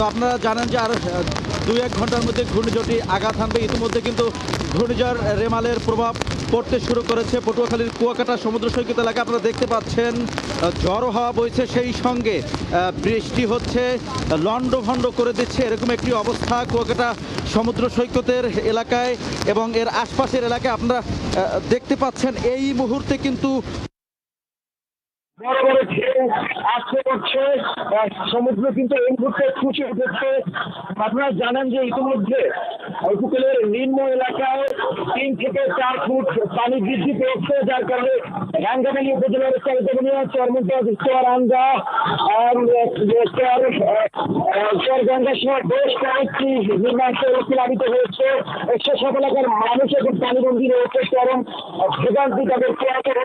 তো আপনারা জানেন যে আর দুই এক ঘণ্টার মধ্যে ঘূর্ণিঝড়টি আঘাত হানবে। ইতিমধ্যে কিন্তু ঘূর্ণিঝড় রেমালের প্রভাব পড়তে শুরু করেছে পটুয়াখালীর কুয়াকাটা সমুদ্র সৈকত এলাকা আপনারা দেখতে পাচ্ছেন ঝড়ো হাওয়া বইছে সেই সঙ্গে বৃষ্টি হচ্ছে, লন্ড ভন্ড করে দিচ্ছে। এরকম একটি অবস্থা কুয়াকাটা সমুদ্র সৈকতের এলাকায় এবং এর আশপাশের এলাকায় আপনারা দেখতে পাচ্ছেন। এই মুহূর্তে কিন্তু বড় বড় ঢেউ সমুদ্র কিন্তু এই মুহূর্তে ফুচে উঠেছে আপনারা জানেন যে ইতিমধ্যে উপকূলের নিম্ন এলাকায় তিন থেকে চার ফুট পানি বৃদ্ধি পেয়েছে, যার কারণে রাঙ্গামালী উপজেলার চারিতবনীয় চরমন্তা চর আন্দা চর গঙ্গা সহ বেশ কয়েকটি নির্মাণাঞ্চল প্লাবিত হয়েছে। সেসব এলাকার মানুষ এখন পানিবন্দী রয়েছে। চরম ভোগান্তি তাদের